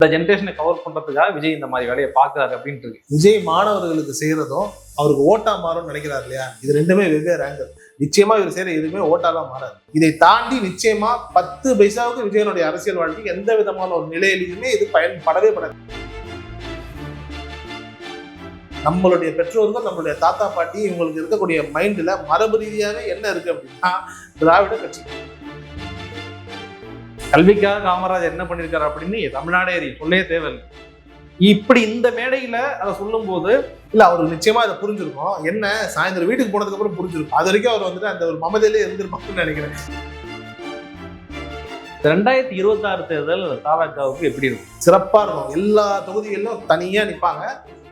இந்த ஜென்ரேஷனை கவர் பண்றதுக்காக விஜய் இந்த மாதிரி வேலையை பாக்குறாரு அப்படின்ட்டு இருக்கு. விஜய் மாணவர்களுக்கு செய்யறதும் அவருக்கு ஓட்டா மாறும்னு நினைக்கிறார் இல்லையா? இது ரெண்டுமே வெவ்வேறு ஆங்கிள் நிச்சயமா இவர் செய்யற எதுவுமே ஓட்டாலாம் மாறாது. இதை தாண்டி நிச்சயமா பத்து பைசாவுக்கு விஜயனுடைய அரசியல் வாழ்க்கைக்கு எந்த விதமான ஒரு நிலையிலையுமே இது பயன்படவே படாது. நம்மளுடைய பெற்றோர்கள் நம்மளுடைய தாத்தா பாட்டி இவங்களுக்கு இருக்கக்கூடிய மைண்டில் மரபு ரீதியாக என்ன இருக்கு அப்படின்னா திராவிட கட்சி. கல்விக்காக காமராஜர் என்ன பண்ணியிருக்காரு அப்படின்னு தமிழ்நாடே அறியும் சொல்லவே தேவையில்லை. இப்படி இந்த மேடையில அதை சொல்லும் போது இல்ல அவருக்கு நிச்சயமா அதை புரிஞ்சிருக்கும். என்ன சாயந்தரம் வீட்டுக்கு போனதுக்கு அப்புறம் புரிஞ்சிருக்கும். அது வரைக்கும் அவர் வந்துட்டு அந்த ஒரு மமதையிலே இருந்திருப்பாங்கன்னு நினைக்கிறேன். ரெண்டாயிரத்தி இருபத்தி ஆறு தேர்தல் தாவக்காவுக்கு எப்படி இருக்கும்? சிறப்பா இருக்கும். எல்லா தொகுதிகளிலும் தனியா நிற்பாங்க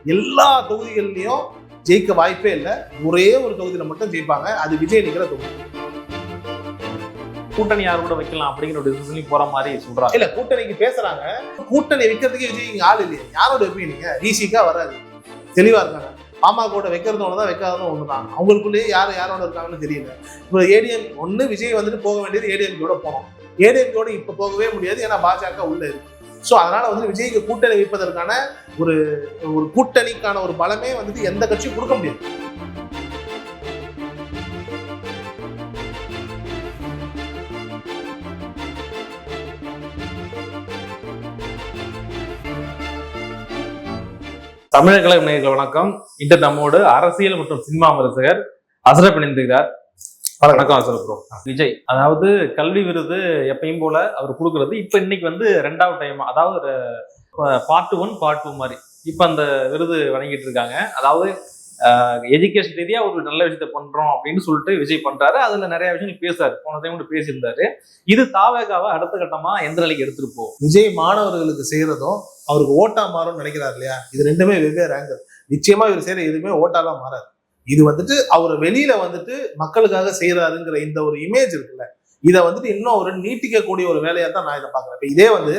எல்லா தொகுதிகள்லையும் ஜெயிக்க வாய்ப்பே இல்லை. ஒரே ஒரு தொகுதியில மட்டும் ஜெயிப்பாங்க. அது விஜய் நிக்கிற தொகுதி. கூட்டணி யார் கூட வைக்கலாம் அப்படிங்கிற ஒரு டிசிஷன்லையும் போற மாதிரி சொல்றாங்க. இல்ல கூட்டணிக்கு பேசுறாங்க. கூட்டணி வைக்கிறதுக்கு விஜய் இங்க ஆள் இல்லையா. யாரோட வைப்பீங்க ஈஸிக்கா வராது. தெளிவா இருக்காங்க. பாமக கூட வைக்கிறது தான் வைக்காததும் ஒண்ணுதான். அவங்களுக்குள்ளேயே யார் யாரோட இருக்காங்கன்னு தெரியல. இப்போ ஏடிஎம் ஒன்று விஜய் வந்துட்டு போக வேண்டியது ஏடிஎம்கோட போனோம் ஏடிஎம்கோட இப்ப போகவே முடியாது ஏன்னா பாஜக உள்ள இருக்கு. ஸோ அதனால வந்து விஜய்க்கு கூட்டணி வைப்பதற்கான ஒரு ஒரு கூட்டணிக்கான ஒரு பலமே வந்துட்டு எந்த கட்சியும் கொடுக்க முடியாது. தமிழக கழக நேயர்கள் வணக்கம். இன்று நம்மோடு அரசியல் மற்றும் சினிமா விமர்சகர் அசரப் இணைந்திருக்கிறார். வணக்கம் அசரப் விஜய் அதாவது கல்வி விருது எப்பயும் போல அவர் கொடுக்கறது. இப்ப இன்னைக்கு வந்து ரெண்டாவது டைம் அதாவது பார்ட் ஒன் பார்ட் டூ மாதிரி. இப்ப அந்த விருது வழங்கிட்டு இருக்காங்க. அதாவது எஜுகேஷன் ரீதியா ஒரு நல்ல விஷயத்த பண்றோம் அப்படின்னு சொல்லிட்டு விஜய் பண்றாரு. அதுல நிறைய விஷயங்கள் பேசுறாரு. போன டைம் கூட பேசியிருந்தாரு. இது தாவேகாவை அடுத்த கட்டமா எந்த நிலைக்கு எடுத்துட்டு போகும் விஜய் மாணவர்களுக்கு செய்யறதும் அவருக்கு ஓட்டா மாறும்னு நினைக்கிறார் இல்லையா? இது ரெண்டுமே வெவ்வேறு ஆங்கிள் நிச்சயமா இவர் செய்யற எதுவுமே ஓட்டாலாம் மாறாது. இது வந்துட்டு அவர் வெளியில வந்துட்டு மக்களுக்காக செய்யறாருங்கிற இந்த ஒரு இமேஜ் இருக்குல்ல இதை வந்துட்டு இன்னும் ஒரு நீட்டிக்கக்கூடிய ஒரு வேலையா தான் நான் இதை பாக்குறேன் இப்போ இதே வந்து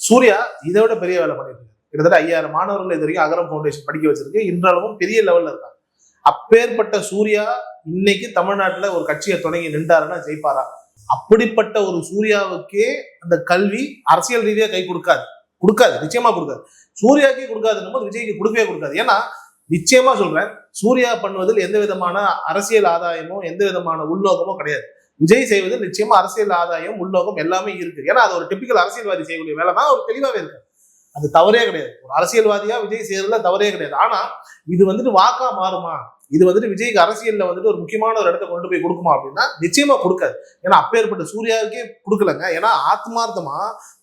சூர்யா இதை விட பெரிய வேலை பண்ணிட்டு இருக்காரு. கிட்டத்தட்ட ஐயாயிரம் மாணவர்கள் இது வரைக்கும் அகரம் ஃபவுண்டேஷன் படிக்க வச்சிருக்கு. இன்றளவும் பெரிய லெவல்ல இருக்காங்க. அப்பேற்பட்ட சூர்யா இன்னைக்கு தமிழ்நாட்டுல ஒரு கட்சியை தொடங்கி நின்றாருன்னா ஜெயிப்பாரா? அப்படிப்பட்ட ஒரு சூர்யாவுக்கே அந்த கல்வி அரசியல் ரீதியா கை கொடுக்காது. கொடுக்காது நிச்சயமா கொடுக்காது. சூர்யாக்கே கொடுக்காதுன்னும் போது விஜய்க்கு கொடுக்கவே கொடுக்காது. ஏன்னா நிச்சயமா சொல்றேன் சூர்யா பண்ணுவதில் எந்த விதமான அரசியல் ஆதாயமோ எந்த விதமான உள்நோக்கமோ கிடையாது. விஜய் செய்வதில் நிச்சயமா அரசியல் ஆதாயம் உள்நோக்கம் எல்லாமே இருக்கு. ஏன்னா அது ஒரு டிப்பிக்கல் அரசியல்வாதி செய்யக்கூடிய வேலை தான் ஒரு தெளிவாகவே இருக்கு. அது தவறே கிடையாது. ஒரு அரசியல்வாதியா விஜய் செய்யறதுல தவறே கிடையாது. ஆனா இது வந்துட்டு வாக்கா மாறுமா? இது வந்துட்டு விஜய்க்கு அரசியல்ல வந்துட்டு ஒரு முக்கியமான ஒரு இடத்த கொண்டு போய் கொடுக்குமா அப்படின்னா நிச்சயமா கொடுக்காது. ஏன்னா அப்பேற்பட்ட சூர்யாவுக்கே கொடுக்கலங்க. ஏன்னா ஆத்மார்த்தமா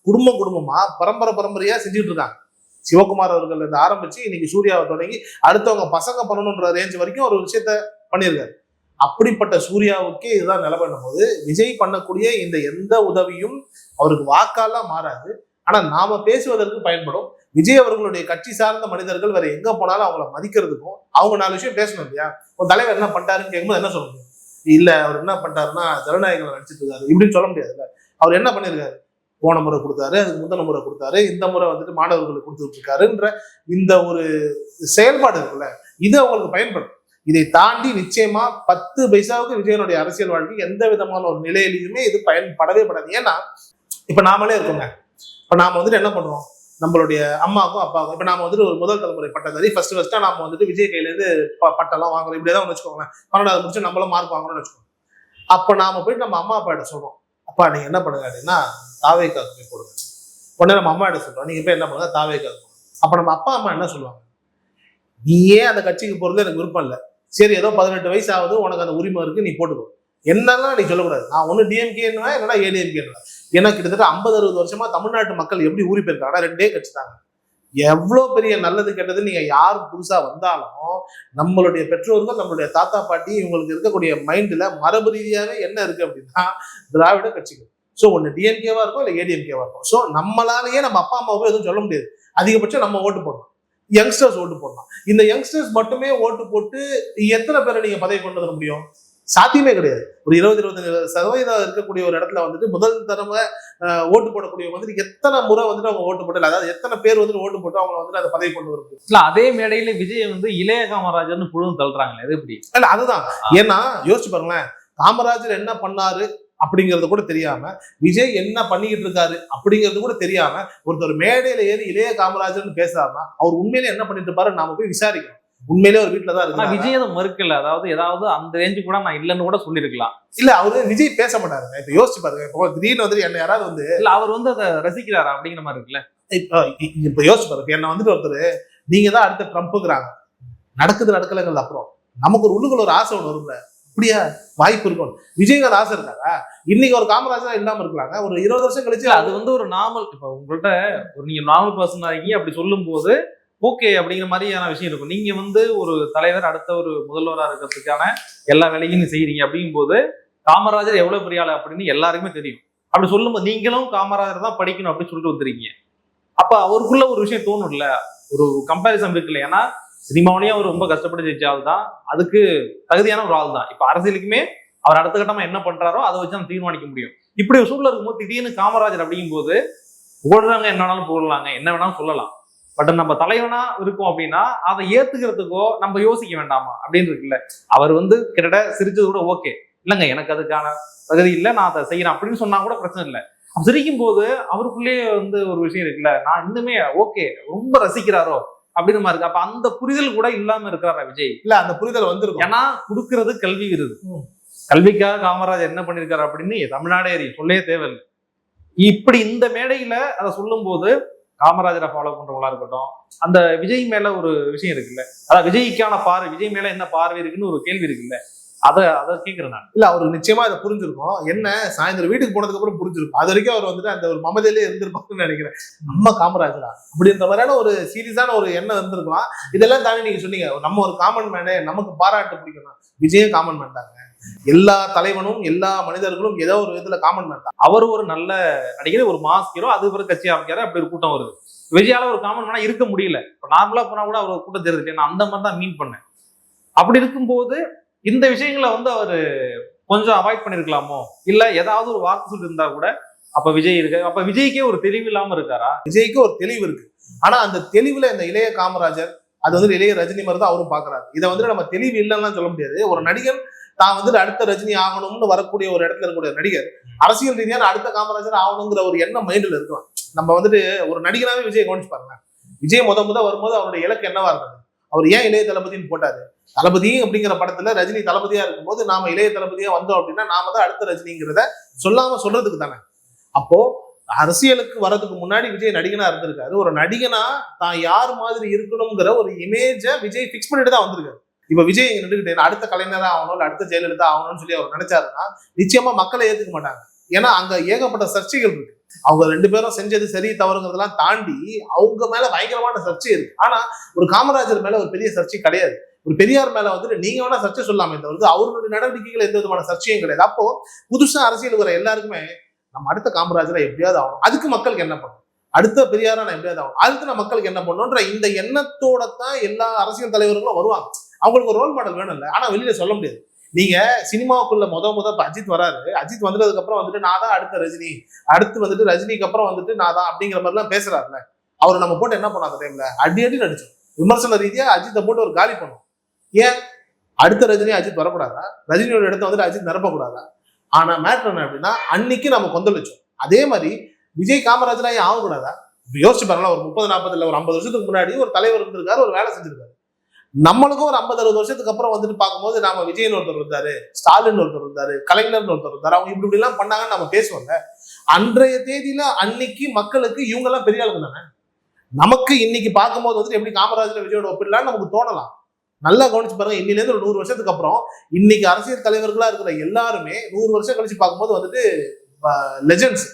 குடும்பம் குடும்பமா பரம்பரை பரம்பரையா செஞ்சுட்டு இருக்காங்க. சிவகுமார் அவர்கள் இருந்து ஆரம்பிச்சு இன்னைக்கு சூர்யாவை தொடங்கி அடுத்தவங்க பசங்க பண்ணணுன்ற ரேஞ்ச் வரைக்கும் ஒரு விஷயத்த பண்ணியிருக்காரு. அப்படிப்பட்ட சூர்யாவுக்கே இதுதான் நிலப்பண்ணும் போது விஜய் பண்ணக்கூடிய இந்த எந்த உதவியும் அவருக்கு வாக்காலாம் மாறாது. ஆனா நாம பேசுவதற்கு பயன்படும். விஜய் அவர்களுடைய கட்சி சார்ந்த மனிதர்கள் வேற எங்க போனாலும் அவங்கள மதிக்கிறதுக்கும் அவங்க நாலு விஷயம் பேசணும் இல்லையா? ஒரு தலைவர் என்ன பண்ணிட்டாருன்னு கேட்கும்போது என்ன சொல்ல முடியும்? இல்ல அவர் என்ன பண்ணிட்டாருன்னா ஜனநாயகம் நடிச்சிட்டு இருக்காரு. இப்படின்னு சொல்ல முடியாதுல்ல. அவர் என்ன பண்ணிருக்காரு? போன முறை கொடுத்தாரு அதுக்கு முந்தின முறை கொடுத்தாரு இந்த முறை வந்துட்டு மாணவர்களுக்கு கொடுத்துட்டு இருக்காருன்ற இந்த ஒரு செயல்பாடு இருக்குல்ல இது அவங்களுக்கு பயன்படும். இதை தாண்டி நிச்சயமா பத்து பைசாவுக்கு விஜயனுடைய அரசியல் வாழ்க்கை எந்த விதமான ஒரு நிலையிலையுமே இது பயன்படவே படாது. ஏன்னா இப்ப நாமளே இருக்கோங்க. இப்ப நாம வந்துட்டு என்ன பண்ணுவோம்? நம்மளுடைய அம்மாவுக்கும் அப்பாவுக்கும் இப்போ நாம வந்துட்டு ஒரு முதல் தலைமுறை பட்டதாரி. ஃபர்ஸ்ட் ஃபர்ஸ்ட்டாக நாம வந்துட்டு விஜய் கையிலேருந்து பட்டெல்லாம் ப- பட்டம்லாம் வாங்குறோம். இப்படியே வச்சுக்கோங்களேன். பன்னெண்டாவது முடிச்சு நம்மளும் மார்க் வாங்குறோம்னு வச்சுக்கோங்க. அப்போ நாம போயிட்டு நம்ம அம்மா அப்பா கிட்ட சொல்றோம். அப்பா நீங்க என்ன பண்ணுங்க? அப்படின்னா தாவேக்காக்கு போய் கொடுங்க. உடனே நம்ம அம்மா கிட்ட சொல்றோம். நீங்க போய் என்ன பண்ணுங்க? தாவேக்காக்கு போடுங்க அப்போ நம்ம அப்பா அம்மா என்ன சொல்லுவாங்க? நீயே அந்த கட்சிக்கு போறது எனக்கு விருப்பம் இல்லை. சரி ஏதோ பதினெட்டு வயசு ஆகுது. உனக்கு அந்த உரிமை இருக்கு. நீ போட்டுக்கோ. என்னெல்லாம் நீ சொல்லக்கூடாது. நான் ஒன்று டிஎம்கே இல்லைன்னா ஏடிஎம்கே ஏன்னா கிட்டத்தட்ட ஐம்பது அறுபது வருஷமா தமிழ்நாட்டு மக்கள் எப்படி ஊறி போயிருக்காங்க? ரெண்டே கட்சி தாங்க எவ்வளோ பெரிய நல்லது கெட்டது நீங்கள் யார் புதுசாக வந்தாலும் நம்மளுடைய பெற்றோர்கள் நம்மளுடைய தாத்தா பாட்டி இவங்களுக்கு இருக்கக்கூடிய மைண்டில் மரபு ரீதியாகவே என்ன இருக்குது அப்படின்னா திராவிட கட்சிகள். ஸோ ஒன்று டிஎம்கேவா இருக்கும் இல்லை ஏடிஎம்கேவாக இருக்கும் ஸோ நம்மளாலேயே நம்ம அப்பா அம்மாவை எதுவும் சொல்ல முடியாது. அதிகபட்சம் நம்ம ஓட்டு போடணும் யங்ஸ்டர்ஸ் ஓட்டு போடலாம். இந்த யங்ஸ்டர்ஸ் மட்டுமே ஓட்டு போட்டு எத்தனை பேரை நீங்கள் பதவி கொண்டு வர முடியும்? சாத்தியமே கிடையாது. ஒரு இருபது இருபத்தஞ்சு சதவீதம் இருக்கக்கூடிய ஒரு இடத்துல வந்துட்டு முதல் தடவை ஓட்டு போடக்கூடியவங்க வந்துட்டு எத்தனை முறை வந்துட்டு அவங்க ஓட்டு போடல அதாவது எத்தனை பேர் வந்துட்டு ஓட்டு போட்டு அவங்க வந்துட்டு அந்த பதவி கொண்டு வர முடியும் இல்ல அதே மேடையில விஜய் வந்து இளைய காமராஜர்னு புழுந்து தள்ளுறாங்களே அது எப்படி? இல்ல அதுதான். ஏன்னா யோசிச்சு பாருங்களேன். காமராஜர் என்ன பண்ணாரு அப்படிங்கறது கூட தெரியாம விஜய் என்ன பண்ணிக்கிட்டு இருக்காரு அப்படிங்கிறது கூட தெரியாம ஒருத்தர் மேடையில ஏறி இளைய காமராஜர்னு பேசுறாருன்னா அவர் உண்மையிலே என்ன பண்ணிட்டு இருப்பாரு? நாம போய் விசாரிக்கணும். உண்மையிலே ஒரு வீட்டுல தான் இருக்கு விஜய் அதை மறுக்கல. அதாவது ஏதாவது அந்த ரேஞ்சு கூட நான் இல்லைன்னு கூட சொல்லியிருக்கலாம். இல்ல அவரு விஜய் பேச மாட்டாருங்க இப்ப யோசிச்சு பாருங்க. இப்போ திடீர்னு வந்து என்ன யாராவது வந்து இல்ல அவர் வந்து அதை ரசிக்கிறாரா அப்படிங்கிற மாதிரி இருக்குல்ல? இப்ப யோசிச்சு பாருங்க. என்ன வந்துட்டு ஒருத்தர் நீங்க தான் அடுத்த ட்ரம்ப்புங்கிறாங்க. நடக்குது நடக்கலைங்கிறது அப்புறம். நமக்கு ஒரு உள்ளுக்குள்ள ஒரு ஆசை ஒன்று வரும்ல. அப்படியா வாய்ப்பு இருக்கும் விஜய்க்கு ஒரு ஆசை இருக்காரா இன்னைக்கு ஒரு காமராஜரா இல்லாம இருக்கலாங்க. ஒரு இருபது வருஷம் கழிச்சு அது வந்து ஒரு நார்மல் இப்ப உங்கள்ட்ட ஒரு நீங்க நார்மல் பர்சன் இருக்கீங்க. அப்படி சொல்லும் போது ஓகே அப்படிங்கிற மாதிரியான விஷயம் இருக்கும். நீங்க வந்து ஒரு தலைவர் அடுத்த ஒரு முதல்வராக இருக்கிறதுக்கான எல்லா வேலையும் செய்கிறீங்க அப்படிங்கும்போது காமராஜர் எவ்வளவு பெரிய ஆளு அப்படின்னு எல்லாருக்குமே தெரியும். அப்படி சொல்லும்போது நீங்களும் காமராஜர் தான் படிக்கணும் அப்படின்னு சொல்லிட்டு வந்துருக்கீங்க. அப்ப அவருக்குள்ள ஒரு விஷயம் தோணும்ல? ஒரு கம்பாரிசன் இருக்குல்ல? ஏன்னா சினிமாவிலேயே அவர் ரொம்ப கஷ்டப்பட்டு ஜெயிச்ச ஆள் தான். அதுக்கு தகுதியான ஒரு ஆள் தான். இப்ப அரசியலுக்குமே அவர் அடுத்த கட்டமா என்ன பண்றாரோ அதை வச்சு நம்ம தீர்மானிக்க முடியும். இப்படி ஒரு சூழல் இருக்கும்போது திடீர்னு காமராஜர் அப்படிங்கும்போது புகழ்றாங்க என்ன வேணாலும் புகழலாங்க. என்ன வேணாலும் சொல்லலாம். பட் நம்ம தலைவனா இருக்கோம் அப்படின்னா அதை ஏத்துக்கிறதுக்கோ நம்ம யோசிக்க வேண்டாமா? அப்படின்னு இருக்குல்ல. அவர் வந்து கிட்டத்தட்ட சிரிச்சது கூட ஓகே இல்லைங்க எனக்கு அதுக்கான தகுதி இல்லை நான் அதை செய்யறேன் அப்படின்னு சொன்னா கூட பிரச்சனை இல்லை. சிரிக்கும் போது அவருக்குள்ளேயே வந்து ஒரு விஷயம் இருக்குல்ல. நான் இன்னுமே ஓகே ரொம்ப ரசிக்கிறாரோ அப்படின்னு மாதிரி இருக்கு. அப்ப அந்த புரிதல் கூட இல்லாம இருக்கிறாரா விஜய்? இல்ல அந்த புரிதல் வந்திருக்கும். ஏன்னா கொடுக்கறது கல்வி விருது. கல்விக்காக காமராஜர் என்ன பண்ணிருக்காரு அப்படின்னு தமிழ்நாடே சொல்லவே தேவையில்லை. இப்படி இந்த மேடையில அதை சொல்லும்போது காமராஜரை ஃபாலோ பண்றவங்களா இருக்கட்டும் அந்த விஜய் மேல ஒரு விஷயம் இருக்குல்ல? அதான் விஜய்க்கான பார்வை விஜய் மேல என்ன பார்வை இருக்குன்னு ஒரு கேள்வி இருக்குல்ல? அதை அதை கேட்கிறேன் நான். இல்ல அவருக்கு நிச்சயமா இதை புரிஞ்சிருக்கும். என்ன சாயந்தரம் வீட்டுக்கு போனதுக்கு அப்புறம் புரிஞ்சிருக்கும். அது வரைக்கும் அவர் வந்துட்டு அந்த ஒரு மமதையிலே இருந்திருப்பாங்கன்னு நினைக்கிறேன். நம்ம காமராஜரா? அப்படின்ற மாதிரியான ஒரு சீரியஸான ஒரு எண்ணம் இருந்திருக்கலாம். இதெல்லாம் தாண்டி நீங்க சொன்னீங்க நம்ம ஒரு காமன் மேனே நமக்கு பாராட்டு பிடிக்கணும். விஜயம் காமன் மேன் தாங்க. எல்லா தலைவனும் எல்லா மனிதர்களும் ஏதோ ஒரு விதத்துல காமன் மேன் தான். அவர் ஒரு நல்ல நடிகர் ஒரு மாஸ் ஹீரோ அது பிறகு கட்சி அமைக்காரு அப்படி ஒரு கூட்டம் வருது. விஜயால ஒரு காமன் மேனா இருக்க முடியல. இப்போ நார்மலா போனா கூட அவர் கூட்டம் தெரியுது நான் அந்த மாதிரி தான் மீன் பண்ணேன். அப்படி இருக்கும்போது இந்த விஷயங்களை வந்து அவர் கொஞ்சம் அவாய்ட் பண்ணிருக்கலாமோ? இல்ல ஏதாவது ஒரு வாக்கு சொல்லி இருந்தா கூட அப்ப விஜய் இருக்கு அப்ப விஜய்க்கே ஒரு தெளிவு இல்லாம இருக்காரா? விஜய்க்கு ஒரு தெளிவு இருக்கு. ஆனா அந்த தெளிவுல இந்த இளைய காமராஜர் அது வந்து இளைய ரஜினி மாதிரி தான் அவரும் பாக்குறாரு. இதை வந்து நம்ம தெளிவு இல்லைன்னு சொல்ல முடியாது. ஒரு நடிகன் தான் வந்துட்டு அடுத்த ரஜினி ஆகணும்னு வரக்கூடிய ஒரு இடத்துல இருக்கக்கூடிய நடிகர். அரசியல் ரீதியான அடுத்த காமராஜர் ஆகணுங்கிற ஒரு எண்ணம் மைண்ட்ல இருக்கலாம். நம்ம வந்துட்டு ஒரு நடிகனாவே விஜய் கவனிச்சு பாருங்க விஜய் முத முத வரும்போது அவருடைய இலக்கு என்னவா இருந்தது? அவர் ஏன் இளைய தளபதின்னு போட்டாரு? தளபதி அப்படிங்கிற படத்துல ரஜினி தளபதியா இருக்கும்போது நாம இளைய தளபதியா வந்தோம் அப்படின்னா நாம தான் அடுத்த ரஜினிங்கிறத சொல்லாம சொல்றதுக்கு தானே. அப்போ அரசியலுக்கு வர்றதுக்கு முன்னாடி விஜய் நடிகனா இருந்திருக்காரு. ஒரு நடிகனா தான் யார் மாதிரி இருக்கணுங்கிற ஒரு இமேஜை விஜய் ஃபிக்ஸ் பண்ணிட்டு தான் வந்திருக்காரு. இப்ப விஜய் இங்க நின்றுகிட்டு அடுத்த கலைஞரா ஆகணும் இல்லை அடுத்த ஜெயலலிதா ஆகணும்னு சொல்லி அவர் நினைச்சாருன்னா நிச்சயமா மக்களை ஏத்துக்க மாட்டாங்க. ஏன்னா அங்க ஏகப்பட்ட சர்ச்சைகள் இருக்கு. அவங்க ரெண்டு பேரும் செஞ்சது சரி தவறுங்கிறதெல்லாம் தாண்டி அவங்க மேல பயங்கரமான சர்ச்சை இருக்கு. ஆனா ஒரு காமராஜர் மேல ஒரு பெரிய சர்ச்சை கிடையாது. ஒரு பெரியார் மேல வந்துட்டு நீங்க வேணா சர்ச்சை சொல்லாமே தவிர்த்து அவருடைய நடவடிக்கைகள் எந்த விதமான சர்ச்சையும் கிடையாது. அப்போ புதுசா அரசியல் வர எல்லாருக்குமே நம்ம அடுத்த காமராஜரை எப்படியாவது ஆகணும். அதுக்கு மக்களுக்கு என்ன பண்ணணும்? அடுத்த பெரியாரா நான் எப்படியாவது ஆகணும்? அடுத்து நான் மக்களுக்கு என்ன பண்ணணும்ன்ற இந்த எண்ணத்தோட தான் எல்லா அரசியல் தலைவர்களும் வருவாங்க. அவங்களுக்கு ஒரு ரோல் மாடல் வேணும்ல. ஆனா வெளியில சொல்ல முடியாது. நீங்க சினிமாவுக்குள்ள முத முத அஜித் வராரு. அஜித் வந்ததுக்கு அப்புறம் வந்துட்டு நான் தான் அடுத்த ரஜினி. அடுத்து வந்துட்டு ரஜினிக்கு அப்புறம் வந்துட்டு நான் தான் அப்படிங்கிற மாதிரிலாம் பேசுறாருல. அவர் நம்ம போட்டு என்ன பண்ணோம் அந்த டைம்ல அடி அடி நடிச்சோம் விமர்சன ரீதியா அஜித்தை போட்டு ஒரு காலி பண்ணும் ஏன்? அடுத்த ரஜினி அஜித் வரக்கூடாதா? ரஜினியோட இடத்த வந்துட்டு அஜித் நிரப்பக்கூடாதா? ஆனா மேட்ரு என்ன அப்படின்னா அன்னைக்கு நம்ம கொந்தளிச்சோம். அதே மாதிரி விஜய் காமராஜரா ஏன் ஆகக்கூடாதா யோசிச்சு பாருங்களா ஒரு முப்பது நாற்பது இல்ல ஒரு ஐம்பது வருஷத்துக்கு முன்னாடி ஒரு தலைவர் இருந்திருக்காரு ஒரு வேலை செஞ்சிருக்காரு. நம்மளுக்கும் ஒரு ஐம்பது அறுபது வருஷத்துக்கு அப்புறம் வந்துட்டு பார்க்கும்போது நாம விஜயன் ஒருத்தர் இருந்தாரு ஸ்டாலின் ஒருத்தர் இருந்தாரு கலைஞர் ஒருத்தர் இருந்தாரு. அவங்க இப்படி இப்படி எல்லாம் பண்ணாங்கன்னு நம்ம பேசுவோம்ல. அன்றைய தேதியில அன்னைக்கு மக்களுக்கு இவங்க எல்லாம் பெரிய ஆளுங்க தானே? நமக்கு இன்னைக்கு பார்க்கும்போது வந்துட்டு எப்படி காமராஜர் விஜயோட ஒப்பிடலாம்னு நமக்கு தோணலாம். நல்லா கவனிச்சு பாருங்க இன்னிலேருந்து ஒரு நூறு வருஷத்துக்கு அப்புறம் இன்னைக்கு அரசியல் தலைவர்களா இருக்கிற எல்லாருமே நூறு வருஷம் கழிச்சு பார்க்கும்போது வந்துட்டு லெஜெண்ட்ஸ்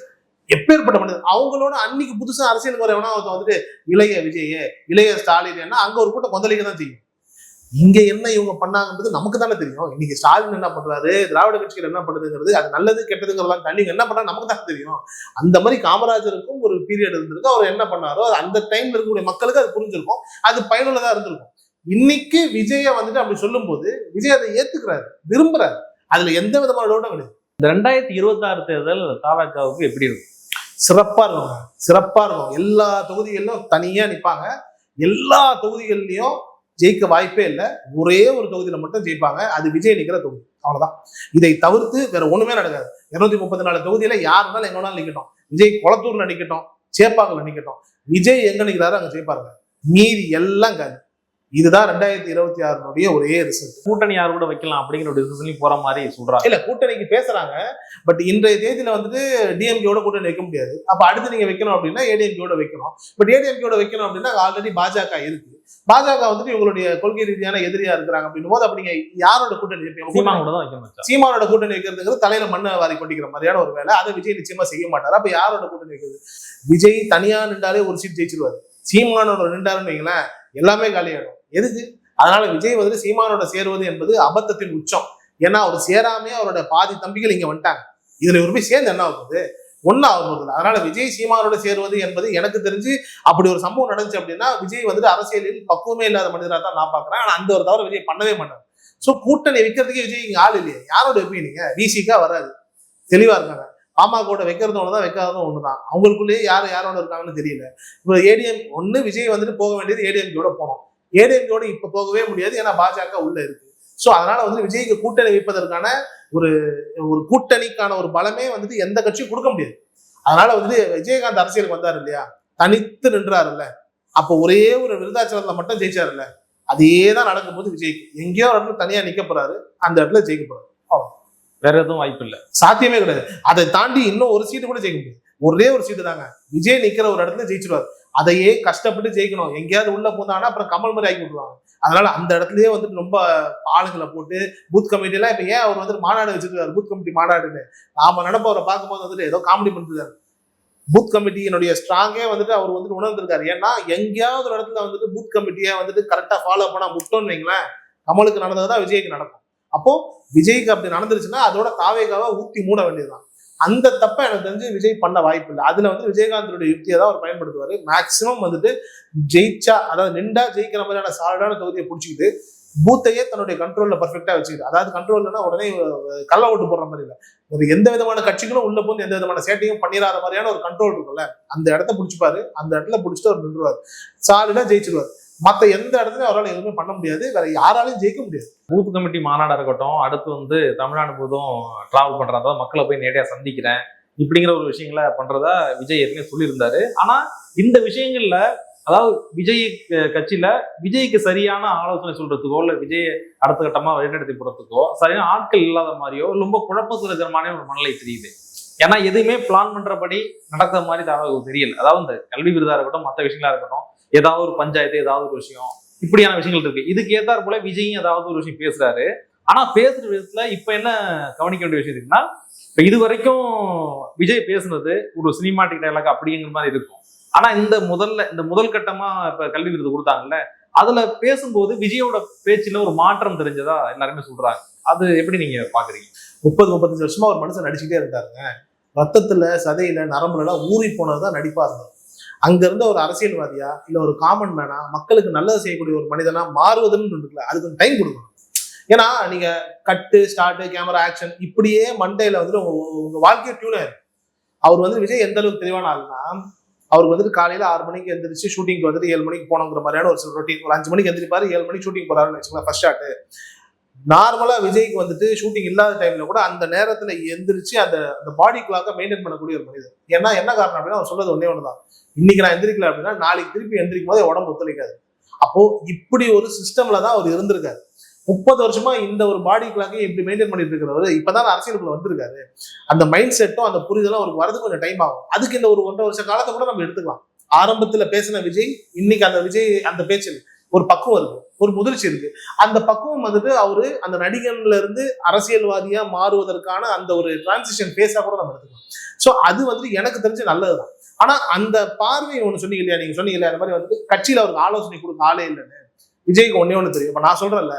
எப்பேற்பட்ட மனிதர். அவங்களோட அன்னைக்கு புதுசா அரசியல் முறை வேணா வந்துட்டு இளைய விஜய் இளைய ஸ்டாலின் அங்க ஒரு கூட்டம் கொந்தளிக்க தான் செய்யும். இங்க என்ன இவங்க பண்ணாங்கன்றது நமக்கு தானே தெரியும். இன்னைக்கு ஸ்டாலின் என்ன பண்றாரு திராவிட கட்சிகள் என்ன பண்ணுதுங்கிறது அது நல்லது கெட்டதுங்கிறதெல்லாம் தாண்டி என்ன பண்ணா நமக்கு தான் தெரியும். அந்த மாதிரி காமராஜருக்கும் ஒரு பீரியட் இருந்திருக்கு. அவர் என்ன பண்ணாரோ அது அந்த டைம்ல இருக்கக்கூடிய மக்களுக்கு அது புரிஞ்சிருக்கும். அது பயனுள்ளதா இருந்திருக்கும். இன்னைக்கு விஜய வந்துட்டு அப்படி சொல்லும்போது விஜய் அதை ஏத்துக்கிறாரு விரும்புறாரு. அதுல எந்த விதமான டவுட்டும் கிடையாது. இந்த ரெண்டாயிரத்தி இருபத்தாறு தேர்தல் தாவேக்காவுக்கு எப்படி இருக்கும்? சிறப்பா இருக்கும். சிறப்பா இருக்கும். எல்லா தொகுதிகளிலும் தனியா நிப்பாங்க. எல்லா தொகுதிகள்லயும் ஜெயிக்க வாய்ப்பே இல்லை. ஒரே ஒரு தொகுதியில் மட்டும் ஜெயிப்பாங்க. அது விஜய் நிக்கிற தொகுதி. அவ்வளவுதான். இதை தவிர்த்து வேற ஒண்ணுமே நடக்காது. இருநூத்தி முப்பத்தி நாலு தொகுதியில யார் எங்க வேணாலும் நிக்கட்டும் விஜய் குளத்தூர்ல நிற்கட்டும் சேப்பாக்குல நிற்கட்டும் விஜய் எங்க நிக்கிறாரோ அங்க ஜெயிப்பாருங்க. மீதி எல்லாம் காது இதுதான் ரெண்டாயிரத்தி இருபத்தி ஆறுனுடைய ஒரே ரிசல்ட் கூட்டணி யார் கூட வைக்கலாம் அப்படிங்கிற ஒரு டிசிஷன்லயும் போற மாதிரி சொல்றாங்க. இல்ல கூட்டணிக்கு பேசுறாங்க பட் இன்றைய தேதியில வந்துட்டு டிஎம்கேயோட கூட்டணி வைக்க முடியாது. அப்ப அடுத்து நீங்க வைக்கணும் அப்படின்னா ஏடிஎம்கேயோட வைக்கணும். பட் ஏடிஎம்கேயோட வைக்கணும் அப்படின்னா ஆல்ரெடி பாஜக இருக்கு. பாஜக வந்துட்டு இவங்களுடைய கொள்கை ரீதியான எதிரியா இருக்கிறாங்க அப்படின்னும் போது அப்ப நீங்க யாரோட கூட்டணி வைப்பீங்க? சீமானோட கூட்டணி வைக்கிறதுங்கிறது தலையில மண்ணை வாரி கொட்டிக்கிற மாதிரியான ஒரு வேலை. அதை விஜய் நிச்சயமா செய்ய மாட்டாரு. அப்ப யாரோட கூட்டணி வைக்கிறது? விஜய் தனியா நின்றாலே ஒரு சீட் ஜெயிச்சிருவாரு. சீமானோட நின்றாருன்னு வைங்களேன் எல்லாமே காலியாயிடும். எதுக்கு? அதனால விஜய் வந்துட்டு சீமானோட சேருவது என்பது அபத்தத்தின் உச்சம். ஏன்னா அவர் சேராமே அவரோட பாதி தம்பிகள் இங்க வந்துட்டாங்க. இதுல இவர் போய் சேர்ந்து என்ன ஆகுது? ஒன்னும் ஆகுறது அதனால விஜய் சீமானோட சேருவது என்பது எனக்கு தெரிஞ்சு அப்படி ஒரு சம்பவம் நடந்துச்சு அப்படின்னா விஜய் வந்துட்டு அரசியலில் பக்குவமே இல்லாத மனிதராக தான் நான் பாக்குறேன். ஆனா அந்த ஒரு தவிர விஜய் பண்ணவே மாட்டார். சோ கூட்டணி வைக்கிறதுக்கே விஜய் இங்க ஆள் இல்லையா. யாரோட வைப்பீங்க நீங்க? விசிக்கா வராது. தெளிவா இருக்காங்க. பாமகவோட வைக்கிறது ஒண்ணுதான் வைக்காததும் ஒண்ணுதான். அவங்களுக்குள்ளேயே யார் யாரோட இருக்காங்கன்னு தெரியல. இப்போ ஏடிஎம் ஒன்று விஜய் வந்துட்டு போக வேண்டியது ஏடிஎம்கோட போனோம். ஏடிஎம்கோட இப்ப போகவே முடியாது ஏன்னா பாஜக உள்ள இருக்கு. சோ அதனால வந்து விஜய்க்கு கூட்டணி வைப்பதற்கான ஒரு ஒரு கூட்டணிக்கான ஒரு பலமே வந்துட்டு எந்த கட்சியும் கொடுக்க முடியாது. அதனால வந்து விஜயகாந்த் அரசியலுக்கு வந்தாரு இல்லையா? தனித்து நின்றாருல்ல. அப்போ ஒரே ஒரு விருதாச்சலத்துல மட்டும் ஜெயிச்சாருல்ல. அதே தான் நடக்கும்போது விஜய்க்கு. எங்கேயோ ஒரு இடத்துல தனியா நிக்க போறாரு. அந்த இடத்துல ஜெயிக்க போறாரு. வேற எதுவும் வாய்ப்பு இல்ல. சாத்தியமே கிடையாது. அதை தாண்டி இன்னும் ஒரு சீட்டு கூட ஜெயிக்க முடியாது. ஒரே ஒரு சீட்டு தாங்க விஜய் நிக்கிற ஒரு இடத்துல ஜெயிச்சிருவாரு. அதையே கஷ்டப்பட்டு ஜெயிக்கணும். எங்கேயாவது உள்ள போனாங்கன்னா அப்புறம் கமல் மாதிரி ஆக்கி விட்டுருவாங்க. அதனால அந்த இடத்துலயே வந்துட்டு ரொம்ப ஆளுங்களை போட்டு பூத் கமிட்டிலாம் இப்போ இப்ப ஏன் அவர் வந்துட்டு மாநாடு வச்சிருக்காரு? பூத் கமிட்டி மாநாடுன்னு. நாம நடப்பவரை அவரை பார்க்கும்போது வந்துட்டு ஏதோ காமெடி பண்ணிருக்காரு பூத் கமிட்டியினுடைய ஸ்ட்ராங்கே வந்துட்டு அவர் வந்துட்டு உணர்ந்திருக்காரு. ஏன்னா எங்கேயாவது ஒரு இடத்துல வந்துட்டு பூத் கமிட்டியை வந்துட்டு கரெக்டா ஃபாலோ பண்ணா முட்டோன்னு வைங்களேன் கமலுக்கு நடந்ததுதான் விஜய்க்கு நடக்கும். அப்போ விஜய்க்கு அப்படி நடந்துருச்சுன்னா அதோட தாவேகாவை ஊத்தி மூட வேண்டியதுதான். அந்த தப்பை எனக்கு தெரிஞ்சு விஜய் பண்ண வாய்ப்பு இல்லை அதுல வந்து விஜயகாந்தனுடைய யுக்தியை தான் அவர் பயன்படுத்துவார். மேக்சிமம் வந்துட்டு ஜெயிச்சா அதாவது நின்றா ஜெயிக்கிற மாதிரியான சாலிடான தொகுதியை பிடிச்சிக்கிட்டு பூத்தையே தன்னுடைய கண்ட்ரோல்ல பர்ஃபெக்டா வச்சுக்கிது அதாவது கண்ட்ரோல்னா உடனே கள்ள ஓட்டு போடுற மாதிரி இல்லை. ஒரு எந்த விதமான கட்சிகளும் உள்ள போந்து எந்த விதமான சேட்டையும் பண்ணிடாத மாதிரியான ஒரு கண்ட்ரோல் இருக்கும்ல அந்த இடத்த பிடிச்சிப்பாரு. அந்த இடத்துல பிடிச்சிட்டு அவர் நின்றுவார். சாலிடா ஜெயிச்சிருவார். மற்ற எந்த இடத்துலையும் அவரால் எதுவுமே பண்ண முடியாது. வேற யாராலையும் ஜெயிக்க முடியாது. பூத் கமிட்டி மாநாடாக இருக்கட்டும் அடுத்து வந்து தமிழ்நாடு முழுவதும் டிராவல் பண்ணுறதா மக்களை போய் நேரடியாக சந்திக்கிறேன் இப்படிங்கிற ஒரு விஷயங்களை பண்றதா விஜய் ஏற்கனவே சொல்லியிருந்தாரு. ஆனா இந்த விஷயங்கள்ல அதாவது விஜய் கட்சியில் கட்சியில விஜய்க்கு சரியான ஆலோசனை சொல்றதுக்கோ இல்ல விஜய் அடுத்த கட்டமா வழிநடத்தி போறதுக்கோ சரியான ஆட்கள் இல்லாத மாதிரியோ ரொம்ப குழப்பத்தில் இருக்கிற மாதிரி ஒரு மனநிலை தெரியுது. ஏன்னா எதுவுமே பிளான் பண்றபடி நடக்கிற மாதிரி தகவல் தெரியல. அதாவது இந்த கல்வி விருதா இருக்கட்டும் மற்ற விஷயங்களா இருக்கட்டும் ஏதாவது ஒரு பஞ்சாயத்து ஏதாவது ஒரு விஷயம் இப்படியான விஷயங்கள் இருக்கு. இதுக்கு ஏத்தாற் போல விஜயும் ஏதாவது ஒரு விஷயம் பேசுறாரு. ஆனா பேசுற விதத்துல இப்ப என்ன கவனிக்க வேண்டிய விஷயம் இருக்குன்னா இப்ப இது வரைக்கும் விஜய் பேசுனது ஒரு சினிமாட்டிக் டைலாக் அப்படிங்கிற மாதிரி இருக்கும். ஆனா இந்த முதல்ல இந்த முதல் கட்டமா இப்ப கல்வி விருது கொடுத்தாங்கல்ல அதுல பேசும்போது விஜயோட பேச்சுல ஒரு மாற்றம் தெரிஞ்சதா எல்லாருமே சொல்றாங்க. அது எப்படி நீங்க பாக்குறீங்க? முப்பது முப்பத்தஞ்சு வருஷமா ஒரு மனுஷன் நடிச்சுக்கிட்டே இருந்தாருங்க ரத்தத்துல சதையில நரம்புல எல்லாம் ஊறி போனதுதான் நடிப்பா இருந்தது அங்க இருந்த ஒரு அரசியல்வாதியா இல்ல ஒரு காமன் மேனா மக்களுக்கு நல்லது செய்யக்கூடிய ஒரு மனிதனா மாறுவதுன்னு இருக்குல்ல அதுக்கு டைம் கொடுக்கணும். ஏன்னா நீங்க கட்டு ஸ்டார்ட் கேமரா ஆக்ஷன் இப்படியே மண்டேல வந்துட்டு உங்க வாழ்க்கையை டியூன் ஆயிரும். அவர் வந்து விஜய் எந்த அளவுக்கு தெளிவான ஆளுனா அவருக்கு வந்துட்டு காலையில ஆறு மணிக்கு எந்திரிச்சு ஷூட்டிங்க்கு வந்துட்டு ஏழு மணிக்கு போனோங்கிற மாதிரியான ஒரு ரொட்டீன் ஒரு அஞ்சு மணிக்கு எந்திரிப்பாரு ஏழு மணிக்கு ஷூட்டிங் போறாருன்னு வச்சுக்கலாம் ஃபர்ஸ்ட் ஷாட்டு நார்மலாக விஜய்க்கு வந்துட்டு ஷூட்டிங் இல்லாத டைமில் கூட அந்த நேரத்தில் எந்திரிச்சு அந்த அந்த பாடி கிளாக்கை மெயின்டைன் பண்ணக்கூடிய ஒரு மனிதர். ஏன்னா என்ன காரணம் அப்படின்னா அவர் சொல்றது ஒன்னே தான் இன்னைக்கு நான் எந்திரிக்கல அப்படின்னா நாளைக்கு திருப்பி எந்திரிக்கும் போது உடம்பு ஒத்துழைக்காது. அப்போ இப்படி ஒரு சிஸ்டம்ல தான் அவர் இருந்திருக்காரு. முப்பது வருஷமா இந்த ஒரு பாடி கிளாக்கையும் இப்படி மெயின்டைன் பண்ணிட்டு இருக்கிறவர் இப்பதான் அரசியலுக்குள்ள வந்திருக்காரு. அந்த மைண்ட் செட்டும் அந்த புரிதலும் அவருக்கு வரது கொஞ்சம் டைம் ஆகும். அதுக்கு இந்த ஒரு ஒன்றரை வருஷ காலத்தை கூட நம்ம எடுத்துக்கலாம். ஆரம்பத்துல பேசின விஜய் இன்னைக்கு அந்த விஜய் அந்த பேச்சில் ஒரு பக்குவம் இருக்கு. ஒரு முதிர்ச்சி இருக்கு. அந்த பக்குவம் வந்துட்டு அவரு அந்த நடிகன்ல இருந்து அரசியல்வாதியா மாறுவதற்கான அந்த ஒரு டிரான்சிஷன் பேஸா கூட நம்ம எடுத்துக்கலாம். ஸோ அது வந்துட்டு எனக்கு தெரிஞ்சு நல்லதுதான். ஆனா அந்த பார்வை ஒண்ணு சொன்னீங்க இல்லையா? நீங்க சொன்னீங்க இல்லையா அந்த மாதிரி வந்துட்டு கட்சியில அவருக்கு ஆலோசனை கொடுக்க ஆளே இல்லைன்னு. விஜய்க்கு ஒன்னே ஒண்ணு தெரியும். இப்ப நான் சொல்றேன்ல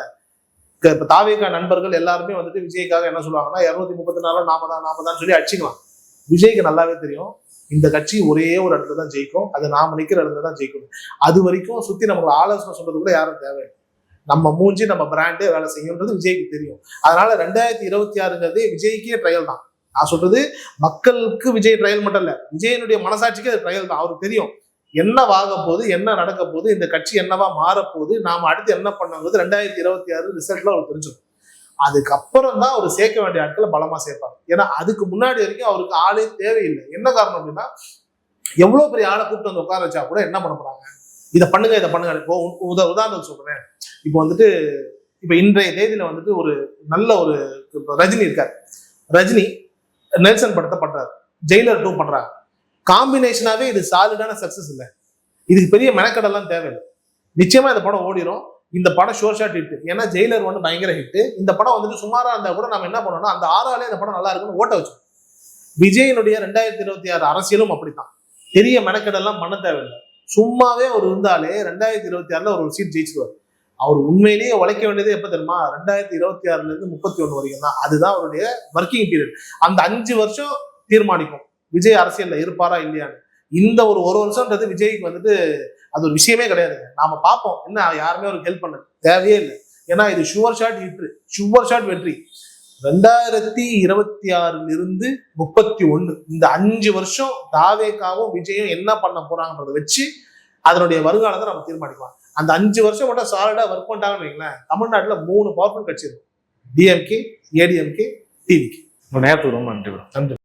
இப்போ இப்ப தாவேகா நண்பர்கள் எல்லாருமே வந்துட்டு விஜய்க்காக என்ன சொல்லுவாங்கன்னா இருநூத்தி முப்பத்தி நாலு நாம தான் நாம தான் சொல்லி அடிச்சுக்கலாம். விஜய்க்கு நல்லாவே தெரியும். இந்த கட்சி ஒரே ஒரு இடத்துல தான் ஜெயிக்கும். அது நாம் நிற்கிற இடத்துல தான் ஜெயிக்கணும் அது வரைக்கும் சுற்றி நம்மளோட ஆலோசனை சொல்றது கூட யாரும் தேவை நம்ம மூஞ்சி நம்ம பிராண்டு வேலை செய்யும்ன்றது விஜய்க்கு தெரியும். அதனால ரெண்டாயிரத்தி இருபத்தி ஆறுங்கிறது விஜய்க்கே ட்ரையல் தான். நான் சொல்றது மக்களுக்கு விஜய் ட்ரையல் மட்டும் இல்லை விஜயனுடைய மனசாட்சிக்கு அது ட்ரையல் தான். அவருக்கு தெரியும் என்னவாக போகுது என்ன நடக்க போகுது இந்த கட்சி என்னவா மாறப்போகுது நாம அடுத்து என்ன பண்ணுங்கிறது ரெண்டாயிரத்தி இருபத்தி ஆறு ரிசல்ட்ல அவருக்கு தெரிஞ்சிடும். அதுக்கப்புறம் தான் அவர் சேர்க்க வேண்டிய ஆட்களை பலமா சேர்ப்பார். ஏன்னா அதுக்கு முன்னாடி வரைக்கும் அவருக்கு ஆளே தேவையில்லை. என்ன காரணம் அப்படின்னா எவ்வளவு பெரிய ஆளை கூப்பிட்டு வந்து உட்கார வச்சா கூட என்ன பண்ண போறாங்க? இதை பண்ணுங்க இதை பண்ணுங்க. இப்போ உ- உத உதாரணத்துக்கு சொல்றேன். இப்போ வந்துட்டு இப்போ இன்றைய தேதியில வந்துட்டு ஒரு நல்ல ஒரு ரஜினி இருக்கார். ரஜினி நெல்சன் படத்தை பண்றாரு. ஜெயிலர் டூ பண்றாரு காம்பினேஷனாவே இது சாலிடான சக்சஸ் இல்லை. இதுக்கு பெரிய மெனக்கடெல்லாம் தேவையில்லை. நிச்சயமா இந்த படம் ஓடிரும். இந்த படம் ஷோர் ஷாட் ஹிட் ஏன்னா ஜெயிலர் வந்து பயங்கர ஹிட் இந்த படம் வந்துட்டு சுமாராக இருந்தால் கூட நம்ம என்ன பண்ணோம்னா அந்த ஆறாலே இந்த படம் நல்லா இருக்குன்னு ஓட்ட வச்சோம் விஜயனுடைய ரெண்டாயிரத்தி இருபத்தி ஆறு அரசியலும் அப்படித்தான். பெரிய மெனக்கெடெல்லாம் பண்ண தேவையில்லை. சும்மாவே அவர் இருந்தாலே ரெண்டாயிரத்தி இருபத்தி ஆறுல ஒரு சீட் ஜெயிச்சிருவார். அவர் உண்மையிலேயே உழைக்க வேண்டியது எப்போ தெரியுமா? ரெண்டாயிரத்தி இருபத்தி ஆறுல இருந்து முப்பத்தி ஒன்று வரைக்கும் தான். அதுதான் அவருடைய ஒர்க்கிங் பீரியட் அந்த அஞ்சு வருஷம் தீர்மானிக்கும். விஜய் அரசியல்ல இருப்பாரா இல்லையான்னு. இந்த ஒரு ஒரு வருஷம்ன்றது விஜய்க்கு வந்துட்டு அது ஒரு விஷயமே கிடையாதுங்க. நாம பார்ப்போம். என்ன யாருமே அவருக்கு ஹெல்ப் பண்ண தேவையே இல்லை. ஏன்னா இது ஷுவர் ஷாட் ஹிட்ரு ஷுவர் ஷாட் வெற்றி. ரெண்டாயிரத்தி இருபத்தி ஆறுல இருந்து முப்பத்தி ஒண்ணு. இந்த அஞ்சு வருஷம் தாவேக்காவும் விஜயும் என்ன பண்ண போறாங்கன்றத வச்சு அதனுடைய வருங்காலத்தை நம்ம தீர்மானிக்கலாம். அந்த அஞ்சு வருஷம் மட்டும் சாலிடா ஒர்க் பண்ணிட்டாங்கன்னு வைங்களேன் தமிழ்நாட்டுல மூணு பவர்ஃபுல் கட்சி இருக்கும் டிஎம்கே ஏடிஎம்கே டிவிகே நேரத்துக்கு ரொம்ப நன்றி நன்றி.